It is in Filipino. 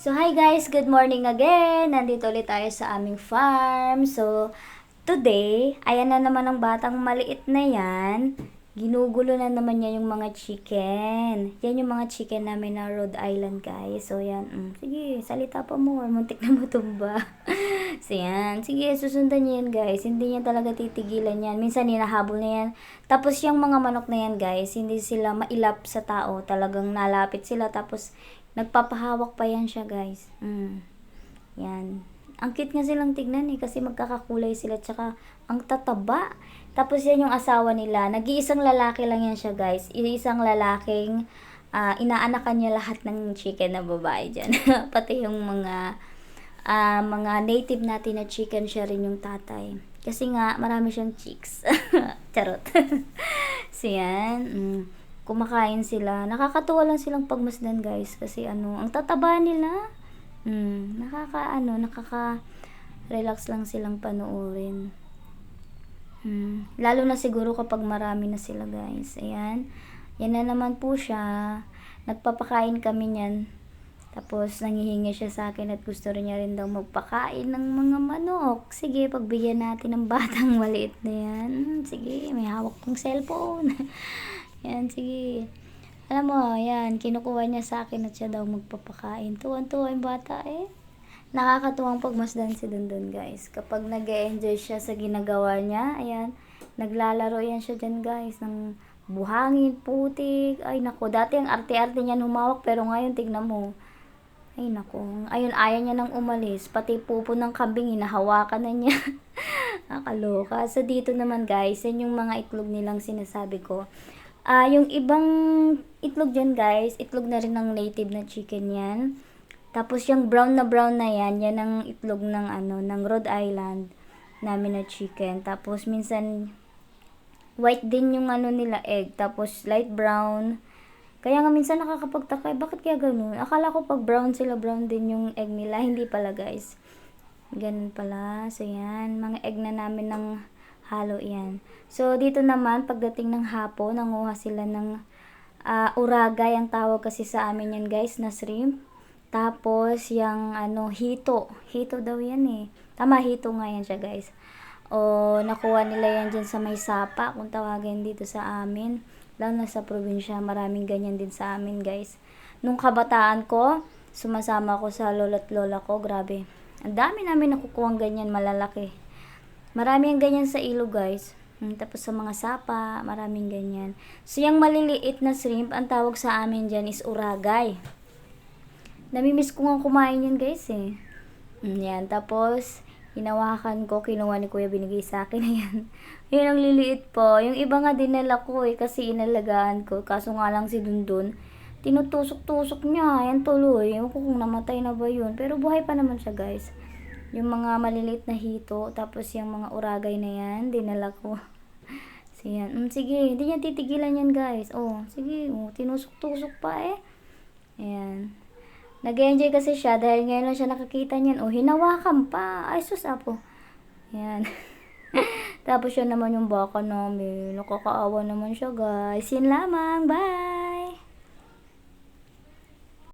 So, hi guys! Good morning again! Nandito ulit tayo sa aming farm. So, today, ayan na naman ang batang maliit na yan. Ginugulo na naman niya yung mga chicken. Yan yung mga chicken namin na Rhode Island, guys. So, yan. Mm, sige, salita pa more. Muntik na matumba. so, yan. Sige, susundan niya yan, guys. Hindi niya talaga titigilan yan. Minsan, hinahabol na yan. Tapos, yung mga manok na yan, guys, hindi sila mailap sa tao. Talagang nalapit sila. Tapos, nagpapahawak pa yan siya, guys. Mm. Yan. Ang cute nga silang tignan eh, kasi magkakakulay sila, tsaka ang tataba. Tapos yan yung asawa nila. Nag-iisang lalaki lang yan siya, guys. Isang lalaking ah, inaanakan niya lahat ng chicken na babae dyan. Pati yung mga ah, mga native natin na chicken, siya rin yung tatay. Kasi nga, marami siyang chicks. Charot. so yan. Mm kumakain sila. Nakakatuwa lang silang pagmasdan, guys. Kasi ano, ang tataba nila. Mm, nakaka ano, nakaka relax lang silang panoorin. Mm, lalo na siguro kapag marami na sila, guys. Ayan. Yan na naman po siya. Nagpapakain kami niyan. Tapos, nangihingi siya sa akin at gusto rin niya rin daw magpakain ng mga manok. Sige, pagbigyan natin ng batang maliit na yan. Sige, may hawak kong cellphone. yan, sige. Alam mo, yan, kinukuha niya sa akin at siya daw magpapakain. Tuwan-tuwa yung bata eh. Nakakatuwang pagmasdan si Dundun, guys. Kapag nag enjoy siya sa ginagawa niya, ayan, naglalaro yan siya dyan, guys, ng buhangin, putik. Ay, nako, dati ang arte-arte niyan humawak, pero ngayon, tignan mo. Ay, nako. Ayun, ayaw niya nang umalis. Pati pupo ng kambing, hinahawakan na niya. Nakaloka. So, dito naman, guys, yan yung mga itlog nilang sinasabi ko. Ah, yung ibang itlog dyan, guys, itlog na rin ng native na chicken yan. Tapos yung brown na brown na yan, yan ang itlog ng ano, ng Rhode Island namin na chicken. Tapos minsan white din yung ano nila egg, tapos light brown. Kaya nga minsan nakakapagtaka, eh, bakit kaya ganun? Akala ko pag brown sila, brown din yung egg nila. Hindi pala, guys. Ganun pala. So, yan. Mga egg na namin ng halo yan. So, dito naman, pagdating ng hapon, nanguha sila ng ah, uragay. Ang tawag kasi sa amin yan, guys, na shrimp. Tapos, yung ano, hito. Hito daw yan eh. Tama, hito nga yan siya, guys. O, nakuha nila yan dyan sa may sapa, kung tawagin dito sa amin. Lalo na sa probinsya, maraming ganyan din sa amin, guys. Nung kabataan ko, sumasama ko sa lola't lola ko, grabe. Ang dami namin nakukuha ganyan, malalaki. Marami ang ganyan sa ilo, guys. Hmm, Tapos sa mga sapa, maraming ganyan. So, yung maliliit na shrimp, ang tawag sa amin dyan is uragay. Namimiss ko nga kumain yan guys eh. Mm, yan. Tapos, hinawakan ko, kinuha ni kuya, binigay sa akin. Ayan. Yun ang liliit po. Yung iba nga dinala ko eh, kasi inalagaan ko. Kaso nga lang si Dundun, tinutusok-tusok niya. Ayan tuloy. Ewan ko kung namatay na ba yun. Pero buhay pa naman siya guys. Yung mga maliliit na hito, tapos yung mga uragay na yan, dinala ko. So, yan. Mm, sige, hindi niya titigilan yan, guys. Oh, sige. Oh, tinusok-tusok pa eh. Ayan. Nag-enjoy kasi siya dahil ngayon lang siya nakakita niyan. Oh, hinawakan pa. Ay, sus, apo. Ayan. Tapos yun naman yung baka namin. Nakakaawa naman siya, guys. Yun lamang. Bye!